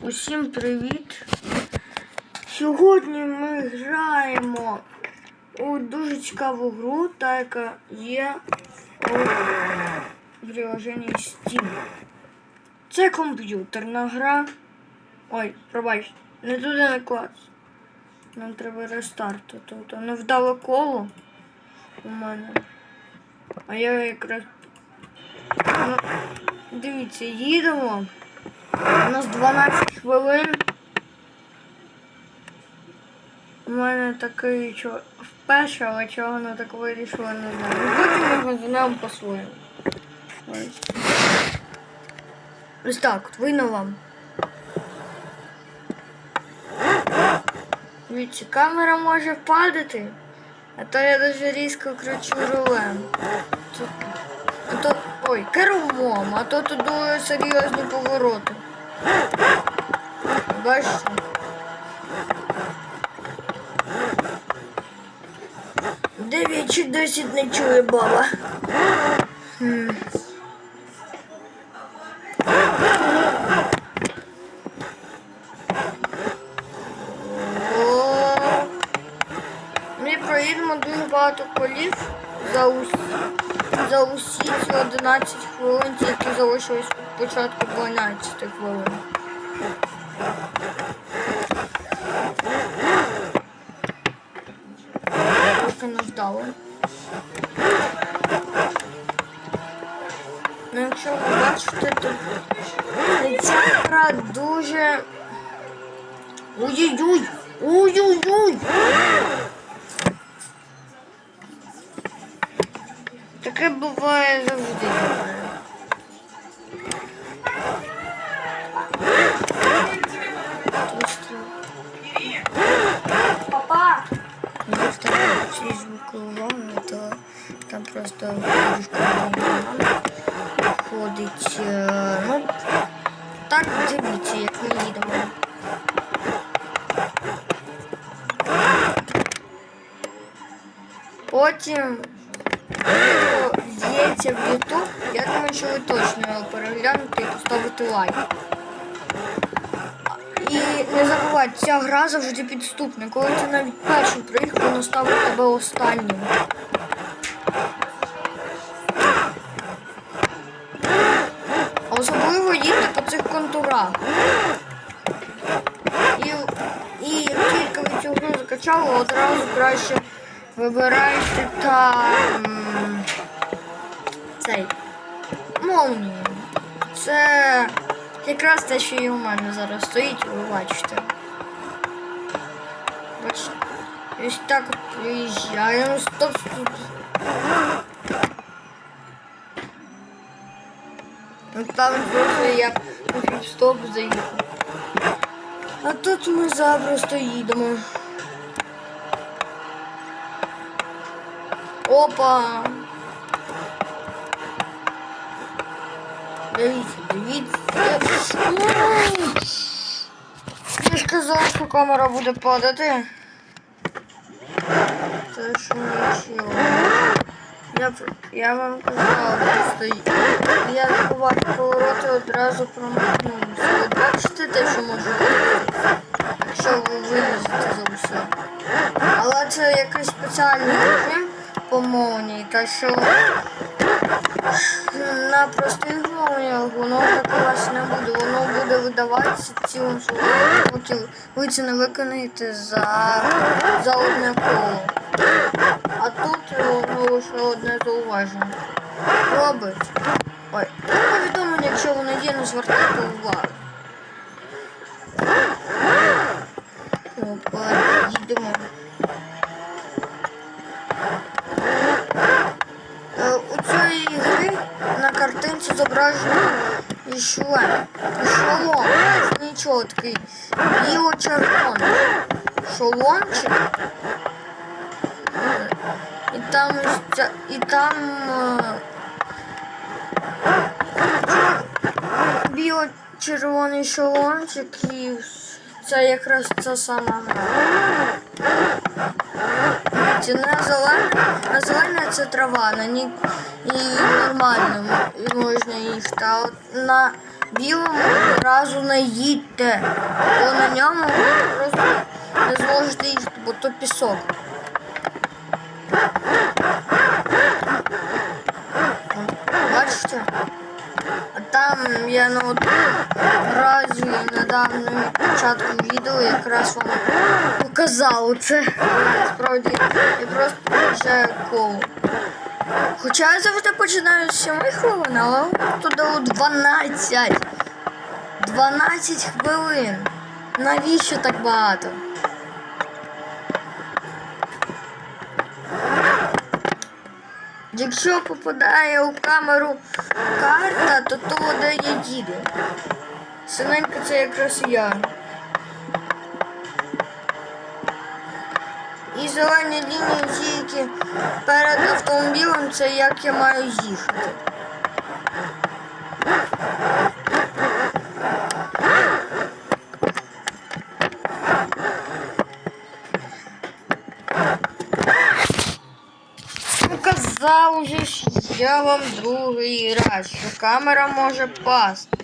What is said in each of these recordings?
Усім привіт! Сьогодні ми граємо у дуже цікаву гру, та яка є у приложенні Steam. Це комп'ютерна гра. Ой, пробач, не туди не клас. Нам треба рестарт. Тобто не вдало коло у мене. А я якраз. Ну, дивіться, їдемо. У нас 12 хвилин. У мене такий чо... вперше, але чого воно так вирішило, не знаю. Потім його звинемо по-своєму. Ось. Так, от видно вам. Дивіться, камера може падати, а то я дуже різко кручу рулем. А то, ой, кермом, а то тут дуже серйозні повороти. Бачите? Дев'ять чи досить не чує баба. Ми проїдемо дуже багато колів за усі, за усі ці 11 хвилин, які залишились від початку 12 хвилин. Трохи не вдало. Ну, якщо ви бачите, то ця гра дуже. Ой-ой-ой! Ой-ой-ой! Таке буває завжди. Папа! Я вставляю всі звуки увагу, то там просто дужка ходить. е, Ну, так дивіться, як ми їдемо. Потім з'їться в YouTube. Я думаю, що ви точно його переглянете і поставите лайк. І не забувайте, ця гра завжди підступна. Коли ти навіть перший проїхав, вона ставить тебе останнім. Особливо їдьте по цих контурах. І, і як тільки ви цю гру закачали, одразу краще вибирайте там цей молнію. Це якраз те, що і у мене зараз стоїть, ви бачите. Бачите? Ось так от приїжджаємо. Стоп, стоп. Ну там просто я на стоп заїхав. А тут ми запросто їдемо. Опа! Дивіться. Я ж казав, що камера буде падати. Це ж нічого. Я, я вам казав, просто я заховати повороти одразу промахнувся. От бачите те, що може бути, якщо ви вилізете за усе. Але це якийсь спеціальний режим по та що на простих молніях воно вас не буде. Воно буде видаватися цілим словом, поки ви це не виконаєте за, за одне коло. А тут воно лише одне зауваження. Робить. Ой, ну, повідомлення, якщо воно є, не звертайте уваги. Опа, їдемо. Е, У цієї гри картинці зображено шлем. Шолом. Нічого такий. Біло-червоний. Шоломчик. І там і там е, біло-червоний шоломчик і це якраз ця сама. Це не зелена, а зелена це трава, на ній нормально можна їсти. А от на білому разу не їдьте, бо на ньому просто не зможете їсти, бо то пісок. Бачите? Там я на от разі недавно початку відео якраз вам показав це. Насправді я просто приїжджаю коло. Хоча я завжди починаю з 7 хвилин, але туди у 12. 12 хвилин. Навіщо так багато? Якщо попадає у камеру карта, то то дає я їду. Синенька це якраз я. І зелені лінії, які перед автомобілем, це як я маю їхати. Я вам другий раз, що камера може пасти.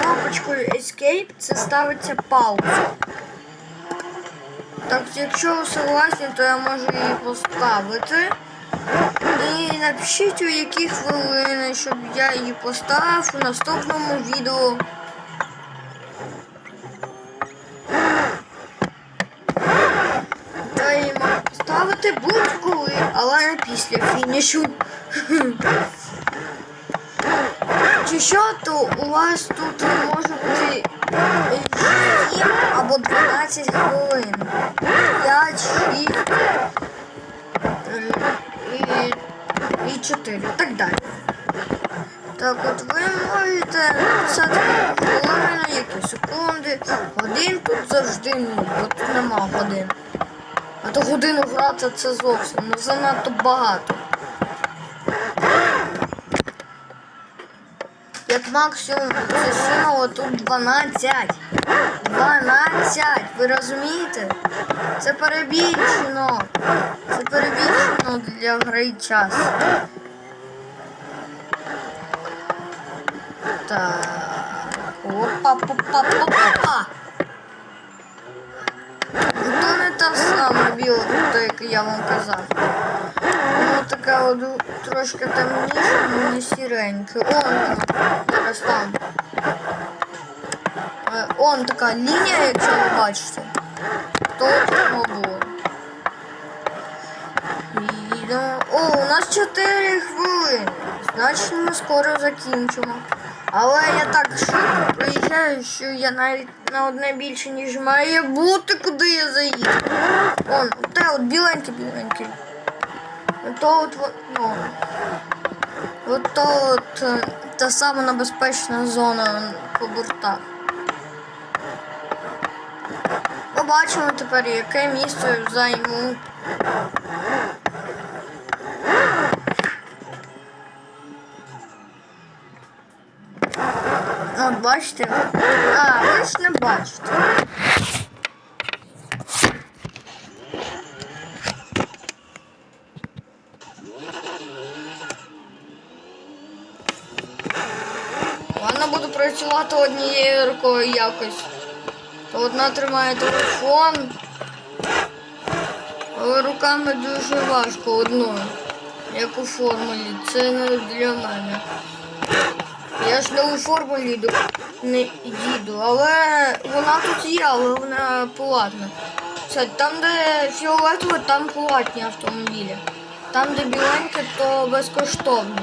Кнопочкою Escape це ставиться пауза. Так, якщо ви согласні, то я можу її поставити. І напишіть у які хвилини, щоб я її поставив у наступному відео. Будь-коли, але після фінішу. Чи що, то у вас тут може бути 7 або 12 хвилин. 5, 6 і, і 4. Так далі. Так от ви можете написати хвилини, які секунди. Годин тут завжди нуль, бо тут нема годин. То годину грати це зовсім ну, занадто багато. Як максимум сума тут 12. 12, ви розумієте? Це перебільшено. Це перебільшено для гри час. Так. Опа-па-па-па-па. як я вам казав. Воно таке от трошки темніше, але не сіреньке. Он воно, зараз там. Е, Он така лінія, якщо ви бачите. То воно було. Їдемо. О, у нас 4 хвилини. Значить ми скоро закінчимо. Але я так швидко проїжджаю, що я навіть на одне більше, ніж має бути, куди я заїду. Он, те от біленьке, біленьке. То от во- ну. От то от е, та сама небезпечна зона по бортах. Побачимо тепер, яке місце займу. От бачите? А, ви ж не бачите. Ладно, буду працювати однією рукою якось. Одна тримає телефон. Але руками дуже важко одною. Як у формулі. Це не для мене. Я ж не у формулі не їду, але вона тут є, але вона платна. Все, там, де фіолетове, там платні автомобілі. Там, де біленьке, то безкоштовні.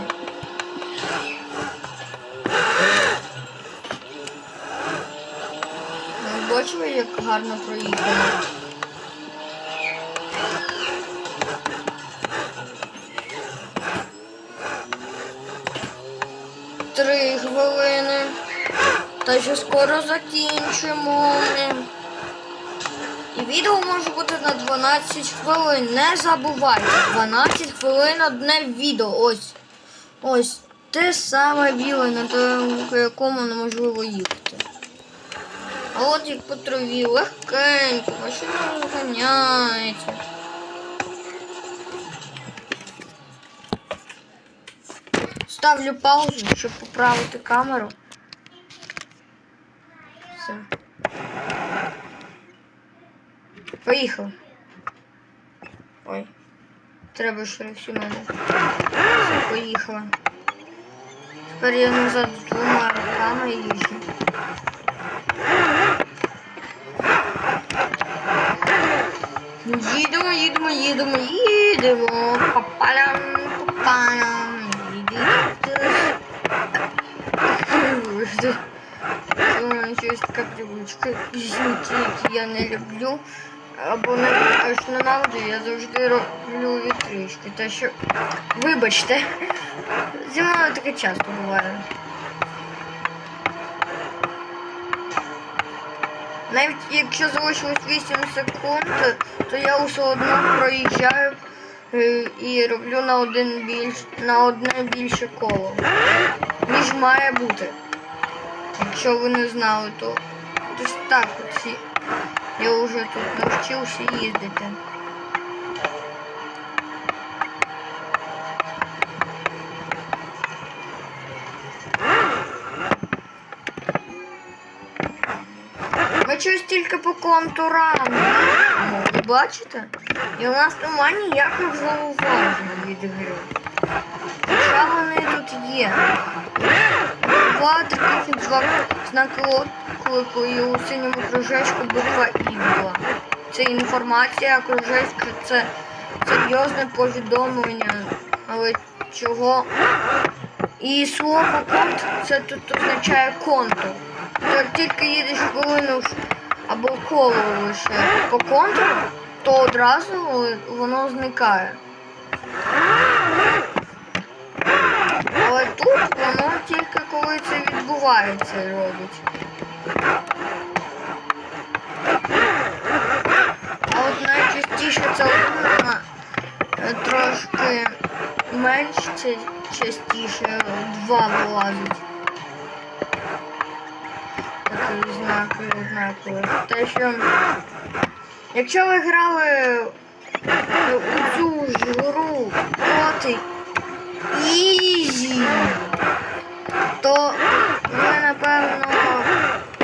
Бачили, як гарно проїхали. Та ще скоро закінчимо. І відео може бути на 12 хвилин. Не забувайте, 12 хвилин одне відео. Ось. Ось. Те саме біле, на тому, по якому неможливо їхати. А от як по траві легкенько, машина розганяється. Ставлю паузу, щоб поправити камеру. Поїхали. Ой. Треба шрифті мене. Все, поїхала. Тепер я назад двома руками їжджу. Їдемо, їдемо, їдемо, їдемо. Папалям, папалям. Їдете. Це у щось така привичка. Пісеньки, я не люблю. Або не аж ненавиджу, я завжди роблю вітрички. Та що, вибачте, зі мною таке часто буває. Навіть якщо залишилось 8 секунд, то я все одно проїжджаю е, і роблю на один більш на одне більше коло. Ніж має бути. Якщо ви не знали, то десь так всі. Я вже тут навчився їздити. Ми щось тільки по контурам. Ну, Ви бачите? І у нас немає ніяких зауважень від гри. Хоча вони тут є. Два таких два знаки оклику і у синьому кружечку буква І була. Це інформація, а кружечко це серйозне повідомлення. Але чого? І слово конт це тут означає контур. Як тільки їдеш хвилину або коло лише по контуру, то одразу воно зникає. Але тут воно тільки коли це відбувається робить. А от найчастіше це вона е, трошки менше частіше два вилазить. Такий знак однаковий. Те, що якщо ви грали у цю ж гру проти Ізі, то ви, напевно,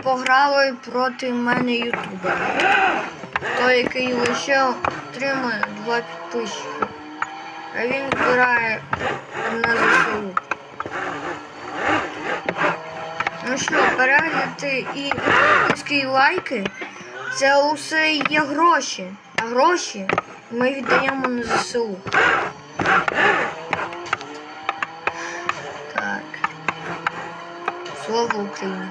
пограли проти мене ютубера. Той, який лише отримує два підписчика. А він збирає на ЗСУ. Ну що, перегляди і і лайки це усе є гроші. А гроші ми віддаємо на ЗСУ. Так. Слава Україні.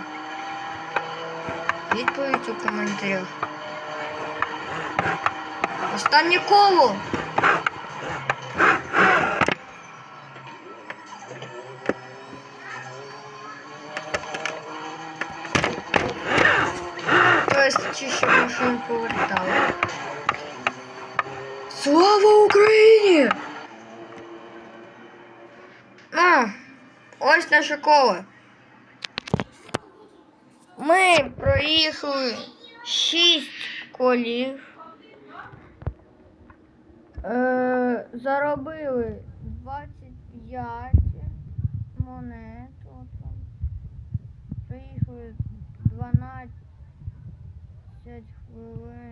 Відповідь у коментарях. Останнє коло. Слава Україні! А, ось наше коло. Ми проїхали 6 колів. Е, заробили 25 монет. Проїхали 12 хвилин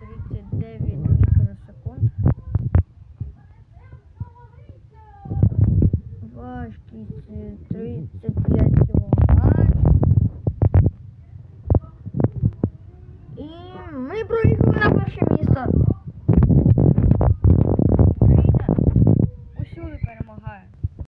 33